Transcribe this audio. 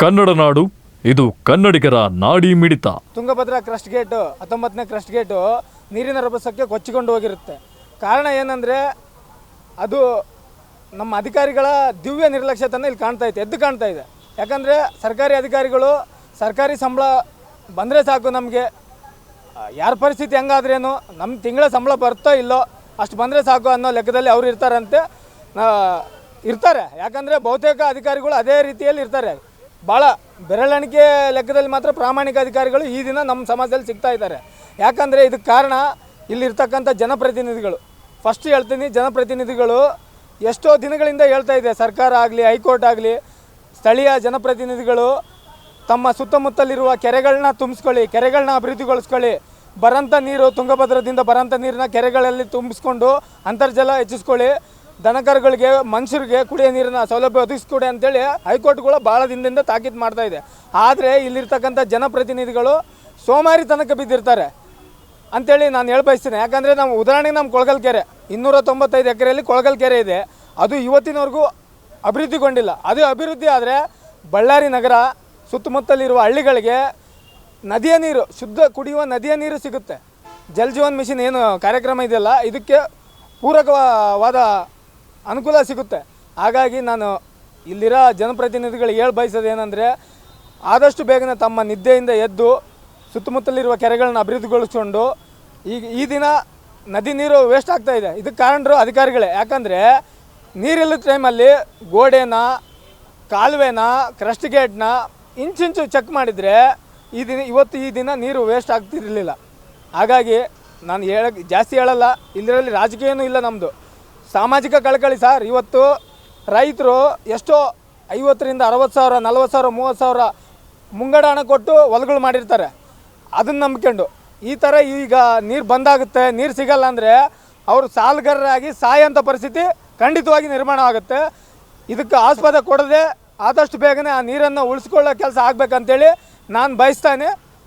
ಕನ್ನಡ ನಾಡು, ಇದು ಕನ್ನಡಿಗರ ನಾಡಿ ಮಿಡಿತ. ತುಂಗಭದ್ರಾ ಕ್ರಸ್ಟ್ ಗೇಟ್, ಹತ್ತೊಂಬತ್ತನೇ ಕ್ರಸ್ಟ್ ಗೇಟು ನೀರಿನ ರಭಸಕ್ಕೆ ಕೊಚ್ಚಿಕೊಂಡು ಹೋಗಿರುತ್ತೆ. ಕಾರಣ ಏನಂದರೆ ಅದು ನಮ್ಮ ಅಧಿಕಾರಿಗಳ ದಿವ್ಯ ನಿರ್ಲಕ್ಷ್ಯತನ ಇಲ್ಲಿ ಕಾಣ್ತಾ ಇದೆ, ಎದ್ದು ಕಾಣ್ತಾ ಇದೆ. ಯಾಕಂದರೆ ಸರ್ಕಾರಿ ಅಧಿಕಾರಿಗಳು ಸರ್ಕಾರಿ ಸಂಬಳ ಬಂದರೆ ಸಾಕು ನಮಗೆ. ಯಾರ ಪರಿಸ್ಥಿತಿ ಹೆಂಗಾದ್ರೇನು ನಮ್ಮ ತಿಂಗಳ ಸಂಬಳ ಬರ್ತೋ ಇಲ್ಲೋ, ಅಷ್ಟು ಬಂದರೆ ಸಾಕು ಅನ್ನೋ ಲೆಕ್ಕದಲ್ಲಿ ಅವ್ರು ಇರ್ತಾರಂತೆ. ಇರ್ತಾರೆ. ಯಾಕಂದರೆ ಬಹುತೇಕ ಅಧಿಕಾರಿಗಳು ಅದೇ ರೀತಿಯಲ್ಲಿ ಇರ್ತಾರೆ. ಭಾಳ ಬೆರಳೆಣಿಕೆ ಲೆಕ್ಕದಲ್ಲಿ ಮಾತ್ರ ಪ್ರಾಮಾಣಿಕ ಅಧಿಕಾರಿಗಳು ಈ ದಿನ ನಮ್ಮ ಸಮಾಜದಲ್ಲಿ ಸಿಗ್ತಾ ಇದ್ದಾರೆ. ಯಾಕಂದರೆ ಇದಕ್ಕೆ ಕಾರಣ ಇಲ್ಲಿರ್ತಕ್ಕಂಥ ಜನಪ್ರತಿನಿಧಿಗಳು. ಫಸ್ಟ್ ಹೇಳ್ತೀನಿ, ಜನಪ್ರತಿನಿಧಿಗಳು ಎಷ್ಟೋ ದಿನಗಳಿಂದ ಹೇಳ್ತಾ ಇದೆ, ಸರ್ಕಾರ ಆಗಲಿ, ಹೈಕೋರ್ಟ್ ಆಗಲಿ, ಸ್ಥಳೀಯ ಜನಪ್ರತಿನಿಧಿಗಳು ತಮ್ಮ ಸುತ್ತಮುತ್ತಲಿರುವ ಕೆರೆಗಳನ್ನ ತುಂಬಿಸ್ಕೊಳ್ಳಿ, ಕೆರೆಗಳನ್ನ ಅಭಿವೃದ್ಧಿಗೊಳಿಸ್ಕೊಳ್ಳಿ. ಬರಂಥ ನೀರು ತುಂಗಭದ್ರದಿಂದ ಬರಂಥ ನೀರನ್ನ ಕೆರೆಗಳಲ್ಲಿ ತುಂಬಿಸ್ಕೊಂಡು ಅಂತರ್ಜಲ ಹೆಚ್ಚಿಸ್ಕೊಳ್ಳಿ. ದನಕರುಗಳಿಗೆ, ಮನುಷ್ಯರಿಗೆ ಕುಡಿಯೋ ನೀರಿನ ಸೌಲಭ್ಯ ಒದಗಿಸ್ಕೊಡಿ ಅಂತೇಳಿ ಹೈಕೋರ್ಟ್ಗಳು ಭಾಳ ದಿನದಿಂದ ತಾಕೀತು ಮಾಡ್ತಾ ಇದೆ. ಆದರೆ ಇಲ್ಲಿರ್ತಕ್ಕಂಥ ಜನಪ್ರತಿನಿಧಿಗಳು ಸೋಮಾರಿತನಕ್ಕೆ ಬಿದ್ದಿರ್ತಾರೆ ಅಂತೇಳಿ ನಾನು ಹೇಳಿ ಬಯಸ್ತೀನಿ ಯಾಕಂದರೆ ನಾವು ಉದಾಹರಣೆಗೆ ನಮ್ಮ ಕೊಳಗಲ್ ಕೆರೆ ಇನ್ನೂರ ತೊಂಬತ್ತೈದು ಎಕರೆಯಲ್ಲಿ ಕೊಳಗಲ್ ಕೆರೆ ಇದೆ. ಅದು ಇವತ್ತಿನವರೆಗೂ ಅಭಿವೃದ್ಧಿಗೊಂಡಿಲ್ಲ. ಅದು ಅಭಿವೃದ್ಧಿ ಆದರೆ ಬಳ್ಳಾರಿ ನಗರ ಸುತ್ತಮುತ್ತಲಿರುವ ಹಳ್ಳಿಗಳಿಗೆ ನದಿಯ ನೀರು, ಶುದ್ಧ ಕುಡಿಯುವ ನದಿಯ ನೀರು ಸಿಗುತ್ತೆ. ಜಲ್ ಜೀವನ್ ಮಿಷನ್ ಏನು ಕಾರ್ಯಕ್ರಮ ಇದೆಯಲ್ಲ, ಇದಕ್ಕೆ ಪೂರಕವಾದ ಅನುಕೂಲ ಸಿಗುತ್ತೆ. ಹಾಗಾಗಿ ನಾನು ಇಲ್ಲಿರೋ ಜನಪ್ರತಿನಿಧಿಗಳು ಹೇಳಿ ಏನಂದರೆ ಆದಷ್ಟು ಬೇಗನೆ ತಮ್ಮ ನಿದ್ದೆಯಿಂದ ಎದ್ದು ಸುತ್ತಮುತ್ತಲಿರುವ ಕೆರೆಗಳನ್ನ ಅಭಿವೃದ್ಧಿಗೊಳಿಸ್ಕೊಂಡು, ಈಗ ಈ ದಿನ ನದಿ ನೀರು ವೇಸ್ಟ್ ಆಗ್ತಾ ಇದೆ. ಇದಕ್ಕೆ ಕಾರಣರು ಅಧಿಕಾರಿಗಳೇ. ಯಾಕಂದರೆ, ನೀರಿಲ್ಲದ ಟೈಮಲ್ಲಿ ಗೋಡೆನ, ಕಾಲುವೆನ ಕ್ರಸ್ಟ್ ಗೇಟ್ನ ಇಂಚಿಂಚು ಚೆಕ್ ಮಾಡಿದರೆ ಈ ದಿನ, ಇವತ್ತು ಈ ದಿನ ನೀರು ವೇಸ್ಟ್ ಆಗ್ತಿರಲಿಲ್ಲ. ಹಾಗಾಗಿ ನಾನು ಹೇಳಕ್ಕೆ ಜಾಸ್ತಿ ಹೇಳಲ್ಲ. ಇಲ್ಲಿರಲ್ಲಿ ರಾಜಕೀಯನೂ ಇಲ್ಲ ನಮ್ಮದು ಸಾಮಾಜಿಕ ಕಳಕಳಿ ಸರ್. ಇವತ್ತು ರೈತರು ಎಷ್ಟೋ ಐವತ್ತರಿಂದ ಅರವತ್ತು ಸಾವಿರ, ನಲ್ವತ್ತು ಸಾವಿರ, ಮೂವತ್ತು ಸಾವಿರ ಮುಂಗಡ ಹಣ ಕೊಟ್ಟು ಹೊಲಗಳು ಮಾಡಿರ್ತಾರೆ. ಅದನ್ನು ನಂಬ್ಕೊಂಡು. ಈ ಥರ ಈಗ ನೀರು ಬಂದಾಗುತ್ತೆ, ನೀರು ಸಿಗಲ್ಲ ಅಂದರೆ ಅವರು ಸಾಲಗಾರರಾಗಿ ಸಾಯೋಂಥ ಪರಿಸ್ಥಿತಿ ಖಂಡಿತವಾಗಿ ನಿರ್ಮಾಣ ಆಗುತ್ತೆ. ಇದಕ್ಕೆ ಆಸ್ಪದ ಕೊಡದೆ ಆದಷ್ಟು ಬೇಗನೆ ಆ ನೀರನ್ನು ಉಳಿಸ್ಕೊಳ್ಳೋ ಕೆಲಸ ಆಗಬೇಕಂತೇಳಿ ನಾನು ಬಯಸ್ತಾನೆ.